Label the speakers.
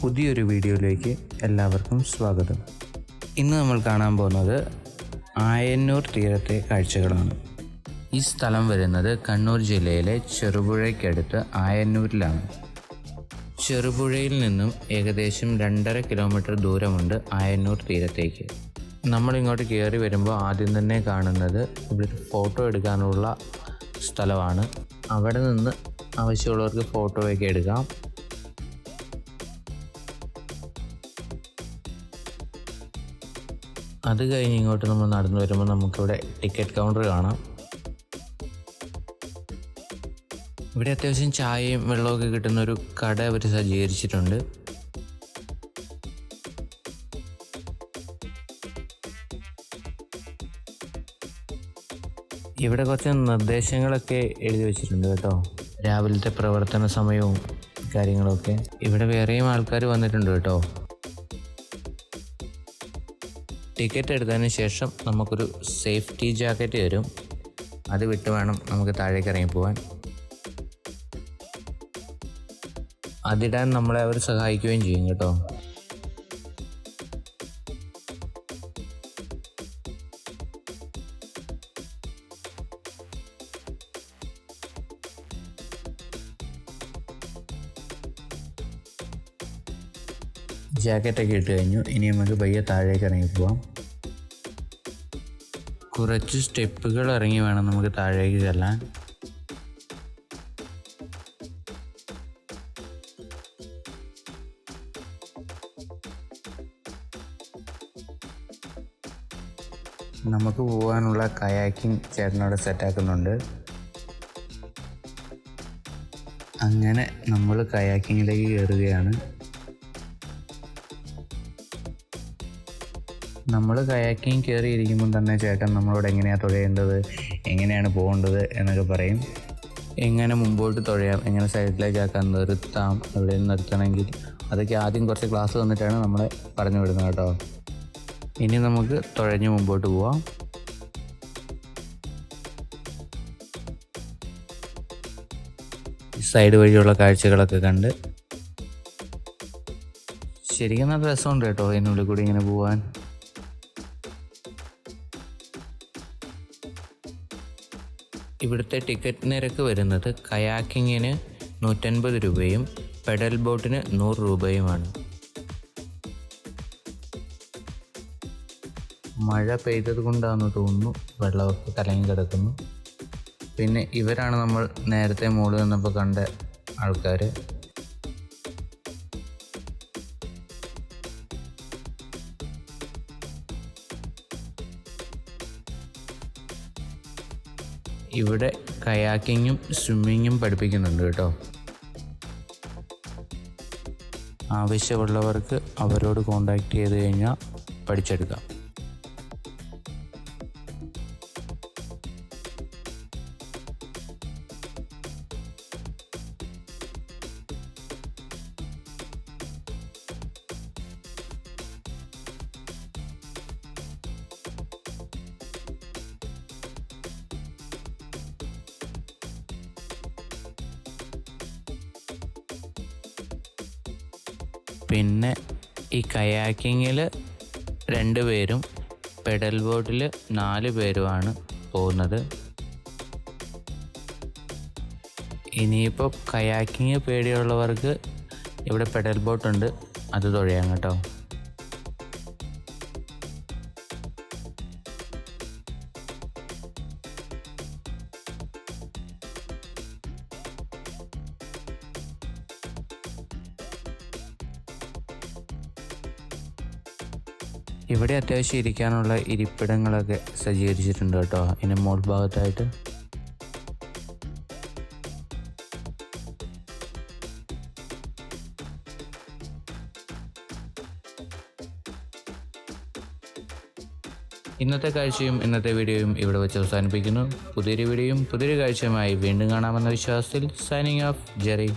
Speaker 1: പുതിയൊരു വീഡിയോയിലേക്ക് എല്ലാവർക്കും സ്വാഗതം ഇന്ന് നമ്മൾ കാണാൻ പോകുന്നത് ആയന്നൂർ തീരത്തെ കാഴ്ചകളാണ് ഈ സ്ഥലം വരുന്നത് കണ്ണൂർ ജില്ലയിലെ ചെറുപുഴയ്ക്കടുത്ത് ആയന്നൂരിലാണ് ചെറുപുഴയിൽ നിന്നും ഏകദേശം രണ്ടര കിലോമീറ്റർ ദൂരമുണ്ട് ആയന്നൂർ തീരത്തേക്ക് നമ്മൾ ഇങ്ങോട്ട് കയറി വരുമ്പോൾ ആദ്യം തന്നെ കാണുന്നത് ഇവിടെ ഫോട്ടോ എടുക്കാനുള്ള സ്ഥലമാണ് അവിടെ നിന്ന് ആവശ്യമുള്ളവർക്ക് ഫോട്ടോയൊക്കെ എടുക്കാം അത് കഴിഞ്ഞ് ഇങ്ങോട്ട് നമ്മൾ നടന്നു വരുമ്പോൾ നമുക്കിവിടെ ടിക്കറ്റ് കൗണ്ടർ കാണാം ഇവിടെ അത്യാവശ്യം ചായയും വെള്ളമൊക്കെ കിട്ടുന്ന ഒരു കട അവർ സജ്ജീകരിച്ചിട്ടുണ്ട് ഇവിടെ കുറച്ച് നിർദ്ദേശങ്ങളൊക്കെ എഴുതി വെച്ചിട്ടുണ്ട് കേട്ടോ രാവിലത്തെ പ്രവർത്തന സമയവും കാര്യങ്ങളൊക്കെ ഇവിടെ വേറെയും ആൾക്കാർ വന്നിട്ടുണ്ട് കേട്ടോ ടിക്കറ്റ് എടുത്തതിന് ശേഷം നമുക്കൊരു സേഫ്റ്റി ജാക്കറ്റ് തരും അത് വിട്ട് വേണം നമുക്ക് താഴേക്ക് ഇറങ്ങി പോകാൻ അതിടാൻ നമ്മളെ അവർ സഹായിക്കുകയും ചെയ്യും കേട്ടോ ജാക്കറ്റൊക്കെ ഇട്ട് കഴിഞ്ഞു ഇനി നമുക്ക് പയ്യെ താഴേക്ക് ഇറങ്ങി പോവാം കുറച്ച് സ്റ്റെപ്പുകൾ ഇറങ്ങി വേണം നമുക്ക് താഴേക്ക് ചെല്ലാൻ നമുക്ക് പോകാനുള്ള കയാക്കിംഗ് ചേട്ടനോട് സെറ്റാക്കുന്നുണ്ട് അങ്ങനെ നമ്മൾ കയാക്കിങ്ങിലേക്ക് കയറുകയാണ് നമ്മൾ കയാക്കിങ് കയറിയിരിക്കുമ്പോൾ തന്നെ ചേട്ടൻ നമ്മളോട് എങ്ങനെയാണ് തുഴയേണ്ടത് എങ്ങനെയാണ് പോകേണ്ടത് എന്നൊക്കെ പറയും എങ്ങനെ മുമ്പോട്ട് തുഴയാം എങ്ങനെ സൈഡിലേക്ക് ആക്കാൻ നിർത്താം എവിടെ നിർത്തണമെങ്കിൽ അതൊക്കെ ആദ്യം കുറച്ച് ക്ലാസ് വന്നിട്ടാണ് നമ്മളെ പറഞ്ഞു വിടുന്നത് കേട്ടോ ഇനി നമുക്ക് തുഴഞ്ഞ് മുമ്പോട്ട് പോവാം സൈഡ് വഴിയുള്ള കാഴ്ചകളൊക്കെ കണ്ട് ശരിക്കും നല്ല രസമുണ്ട് കേട്ടോ ഇതിനുള്ളിൽ കൂടി ഇങ്ങനെ പോവാൻ ഇവിടുത്തെ ടിക്കറ്റ് നിരക്ക് വരുന്നത് കയാക്കിങ്ങിന് നൂറ്റൻപത് രൂപയും പെഡൽ ബോട്ടിന് നൂറ് രൂപയുമാണ് മഴ പെയ്തത് കൊണ്ടാണെന്ന് തോന്നുന്നു വെള്ളമൊക്കെ കലങ്ങി കിടക്കുന്നു പിന്നെ ഇവരാണ് നമ്മൾ നേരത്തെ മുകളിൽ നിന്നപ്പോൾ കണ്ട ആൾക്കാർ ഇവിടെ കയാക്കിങ്ങും സ്വിമ്മിങ്ങും പഠിപ്പിക്കുന്നുണ്ട് കേട്ടോ ആവശ്യമുള്ളവർക്ക് അവരോട് കോണ്ടാക്ട് ചെയ്ത് കഴിഞ്ഞാൽ പഠിച്ചെടുക്കാം പിന്നെ ഈ കയാക്കിങ്ങിൽ രണ്ട് പേരും പെഡൽ ബോട്ടിൽ നാല് പേരുമാണ് പോകുന്നത് ഇനിയിപ്പോൾ കയാക്കിങ് പേടിയുള്ളവർക്ക് ഇവിടെ പെഡൽ ബോട്ടുണ്ട് അത് തുഴയാം കേട്ടോ ഇവിടെ അത്യാവശ്യം ഇരിക്കാനുള്ള ഇരിപ്പിടങ്ങളൊക്കെ സജ്ജീകരിച്ചിട്ടുണ്ട് കേട്ടോ ഇനി മോൾ ഭാഗത്തായിട്ട് ഇന്നത്തെ കാഴ്ചയും ഇന്നത്തെ വീഡിയോയും ഇവിടെ വെച്ച് അവസാനിപ്പിക്കുന്നു പുതിയൊരു വീഡിയോയും പുതിയൊരു കാഴ്ചയുമായി വീണ്ടും കാണാമെന്ന വിശ്വാസത്തിൽ സൈനിങ് ഓഫ് ജെറി